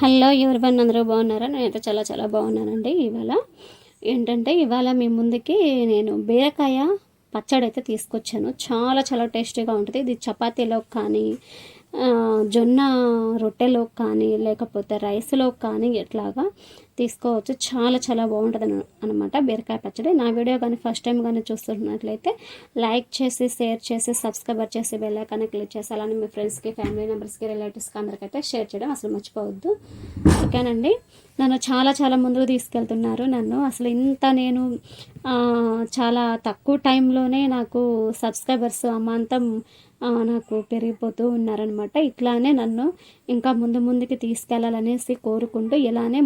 Hello everyone అందరూ బాగున్నారా? నేనైతే చాలా చాలా బాగున్నానండి ఇవాళ. ఏంటంటే ఇవాళ మీ ముందుకి నేను బీరకాయ పచ్చడి అయితే తీసుకొచ్చాను. చాలా చాలా టేస్టీగా ఉంటుంది. ఇది చపాతీలో కానీ జొన్న రొట్టెలో కానీ లేకపోతే రైస్లో కానీ ఎట్లాగా తీసుకోవచ్చు. చాలా చాలా బాగుంటుంది అనమాట బీరకాయ పచ్చడి. నా వీడియో కానీ ఫస్ట్ టైం కానీ చూస్తున్నట్లయితే లైక్ చేసి షేర్ చేసి సబ్స్క్రైబర్ చేసి బెల్లైకాన్ని క్లిక్ చేసి అలానే మీ ఫ్రెండ్స్కి ఫ్యామిలీ మెంబర్స్కి రిలేటివ్స్కి అందరికైతే షేర్ చేయడం అసలు మర్చిపోవద్దు. ఓకేనండి? నన్ను చాలా చాలా ముందుకు తీసుకెళ్తున్నారు నన్ను. అసలు ఇంత నేను చాలా తక్కువ టైంలోనే నాకు సబ్స్క్రైబర్స్ అమాంతం నాకు పెరిగిపోతూ ఉన్నారనమాట ఇట్లానే నన్ను ఇంకా ముందు ముందుకి తీసుకెళ్ళాలనేసి కోరుకుంటూ ఇలానే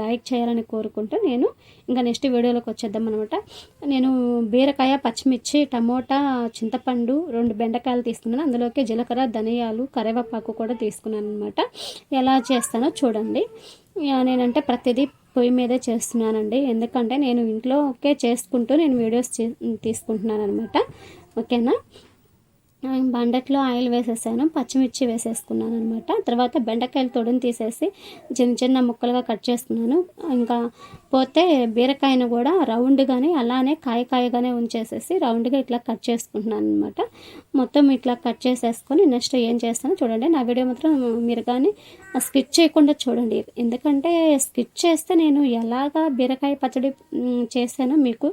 లైక్ చేయాలని కోరుకుంటూ నేను ఇంకా నెక్స్ట్ వీడియోలోకి వచ్చేద్దాం అనమాట నేను బీరకాయ పచ్చిమిర్చి టమోటా చింతపండు రెండు బెండకాయలు తీసుకున్నాను. అందులోకి జీలకర్ర ధనియాలు కరివేపాకు కూడా తీసుకున్నాను అనమాట ఎలా చేస్తానో చూడండి. నేనంటే ప్రతిదీ పొయ్యి మీదే చేస్తున్నానండి. ఎందుకంటే నేను ఇంట్లో ఒకే చేసుకుంటూ నేను వీడియోస్ తీసుకుంటున్నాను అనమాట ఓకేనా? బండట్లో ఆయిల్ వేసేసాను పచ్చిమిర్చి వేసేసుకున్నాను అనమాట తర్వాత బెండకాయలు తొడిని తీసేసి చిన్న చిన్న ముక్కలుగా కట్ చేసుకున్నాను ఇంకా పోతే బీరకాయను కూడా రౌండ్గానే అలానే కాయ కాయగానే ఉంచేసేసి రౌండ్గా ఇట్లా కట్ చేసుకుంటున్నాను అనమాట మొత్తం ఇట్లా కట్ చేసేసుకొని నెక్స్ట్ ఏం చేస్తానో చూడండి. నా వీడియో మాత్రం మీరు కానీ స్కిచ్ చేయకుండా చూడండి. ఎందుకంటే స్కిచ్ చేస్తే నేను ఎలాగా బీరకాయ పచ్చడి చేశానో మీకు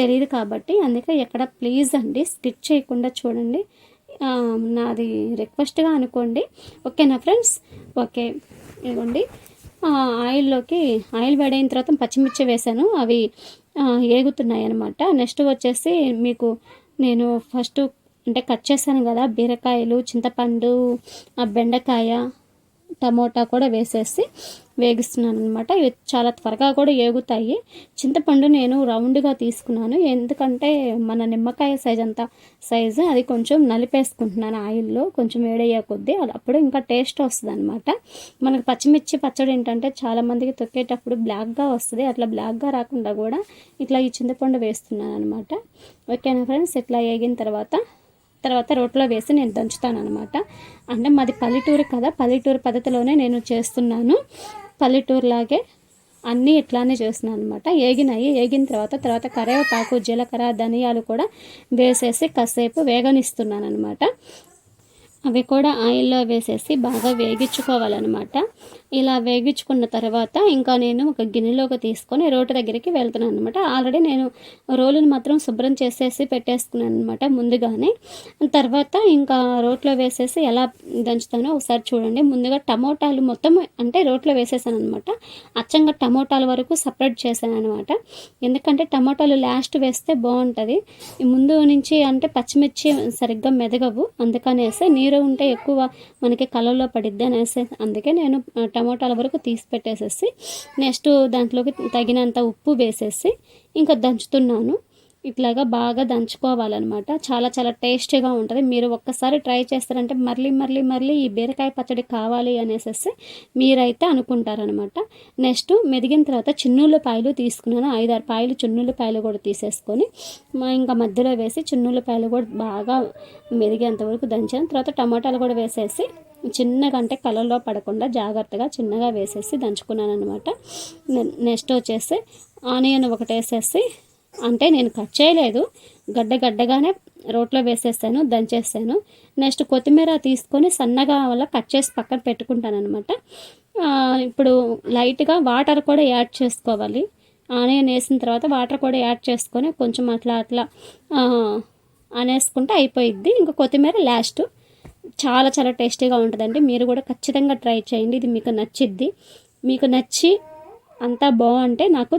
తెలియదు కాబట్టి అందుకే ఎక్కడ ప్లీజ్ అండి స్కిచ్ చేయకుండా చూడండి. నాది రిక్వెస్ట్గా అనుకోండి. ఓకేనా ఫ్రెండ్స్? ఓకే. ఇదిగోండి. ఆయిల్లోకి ఆయిల్ వేడైన తర్వాత పచ్చిమిర్చి వేసాను అవి ఏగుతున్నాయి అనమాట నెక్స్ట్ వచ్చేసి మీకు నేను ఫస్ట్ అంటే కట్ చేశాను కదా బీరకాయలు చింతపండు బెండకాయ టమోటా కూడా వేసేసి వేగిస్తున్నాను అనమాట ఇవి చాలా త్వరగా కూడా ఏగుతాయి. చింతపండు నేను రౌండ్గా తీసుకున్నాను. ఎందుకంటే మన నిమ్మకాయ సైజ్ అంత సైజు అది కొంచెం నలిపేసుకుంటున్నాను ఆయిల్లో. కొంచెం వేడయ్యే కొద్దీ అప్పుడు ఇంకా టేస్ట్ వస్తుంది అనమాట మనకు పచ్చిమిర్చి పచ్చడి ఏంటంటే చాలామందికి తొక్కేటప్పుడు బ్లాక్గా వస్తుంది. అట్లా బ్లాక్గా రాకుండా కూడా ఇట్లా ఈ చింతపండు వేస్తున్నాను అనమాట ఓకేనా ఫ్రెండ్స్ ఇట్లా వేగిన తర్వాత తర్వాత రోట్లో వేసి నేను దంచుతాను అనమాట అంటే మాది పల్లెటూరు కదా పల్లెటూరు పద్ధతిలోనే నేను చేస్తున్నాను. పల్లెటూరులాగే అన్నీ ఇట్లానే చేస్తున్నాను అనమాట ఏగినాయి ఏగిన తర్వాత తర్వాత కరివేపాకు జీలకర్ర ధనియాలు కూడా వేసేసి కాసేపు వేగనిస్తున్నాను అనమాట అవి కూడా ఆయిల్లో వేసేసి బాగా వేగించుకోవాలన్నమాట. ఇలా వేగించుకున్న తర్వాత ఇంకా నేను ఒక గిన్నెలోకి తీసుకొని రోడ్డు దగ్గరికి వెళ్తున్నాను అనమాట ఆల్రెడీ నేను రోలుని మాత్రం శుభ్రం చేసేసి పెట్టేసుకున్నాను అనమాట ముందుగానే. తర్వాత ఇంకా రోట్లో వేసేసి ఎలా దంచుతానో ఒకసారి చూడండి. ముందుగా టమోటాలు మొత్తం అంటే రోట్లో వేసేసాను అనమాట అచ్చంగా టమోటాల వరకు సపరేట్ చేశాను అనమాట ఎందుకంటే టమోటాలు లాస్ట్ వేస్తే బాగుంటుంది. ముందు నుంచి అంటే పచ్చిమిర్చి సరిగ్గా మెదగవు. అందుకనేసి నీరు నీరు ఉంటే ఎక్కువ మనకి కలర్లో పడిద్ది అనేసి అందుకే నేను టమోటాల వరకు తీసి పెట్టేసేసి నెక్స్ట్ దాంట్లోకి తగినంత ఉప్పు వేసేసి ఇంకా దంచుతున్నాను. ఇట్లాగా బాగా దంచుకోవాలన్నమాట. చాలా చాలా టేస్టీగా ఉంటుంది. మీరు ఒక్కసారి ట్రై చేస్తారంటే మళ్ళీ మళ్ళీ మళ్ళీ ఈ బీరకాయ పచ్చడి కావాలి అనేసి మీరైతే అనుకుంటారనమాట నెక్స్ట్ మెదిగిన తర్వాత చిన్నులపాయలు తీసుకున్నాను. ఐదారు పాయలు చిన్నులపాయలు కూడా తీసేసుకొని ఇంకా మధ్యలో వేసి చిన్నులపాయలు కూడా బాగా మెదిగేంత వరకు దంచాను. తర్వాత టమాటాలు కూడా వేసేసి చిన్నగా అంటే కలర్లో పడకుండా జాగ్రత్తగా చిన్నగా వేసేసి దంచుకున్నాను అనమాట నెక్స్ట్ వచ్చేసి ఆనియన్ ఒకటి వేసేసి అంటే నేను కట్ చేయలేదు. గడ్డ గడ్డగానే రోట్లో వేసేస్తాను దంచేస్తాను. నెక్స్ట్ కొత్తిమీర తీసుకొని సన్నగా వల్ల కట్ చేసి పక్కన పెట్టుకుంటాను అనమాట ఇప్పుడు లైట్గా వాటర్ కూడా యాడ్ చేసుకోవాలి. ఆనియన్ వేసిన తర్వాత వాటర్ కూడా యాడ్ చేసుకొని కొంచెం అట్లా అట్లా అనేసుకుంటే అయిపోయిద్ది. ఇంకా కొత్తిమీర లాస్ట్. చాలా చాలా టేస్టీగా ఉంటుందండి. మీరు కూడా ఖచ్చితంగా ట్రై చేయండి. ఇది మీకు నచ్చిద్ది. మీకు నచ్చి అంతా బాగుంటే నాకు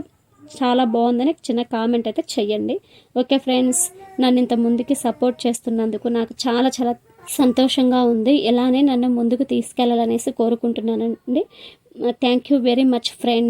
చాలా బాగుందని చిన్న కామెంట్ అయితే చెయ్యండి. ఓకే ఫ్రెండ్స్ నన్ను ఇంత ముందుకి సపోర్ట్ చేస్తున్నందుకు నాకు చాలా చాలా సంతోషంగా ఉంది. ఇలానే నన్ను ముందుకు తీసుకెళ్ళాలనేసి కోరుకుంటున్నానండి. Thank you very much friends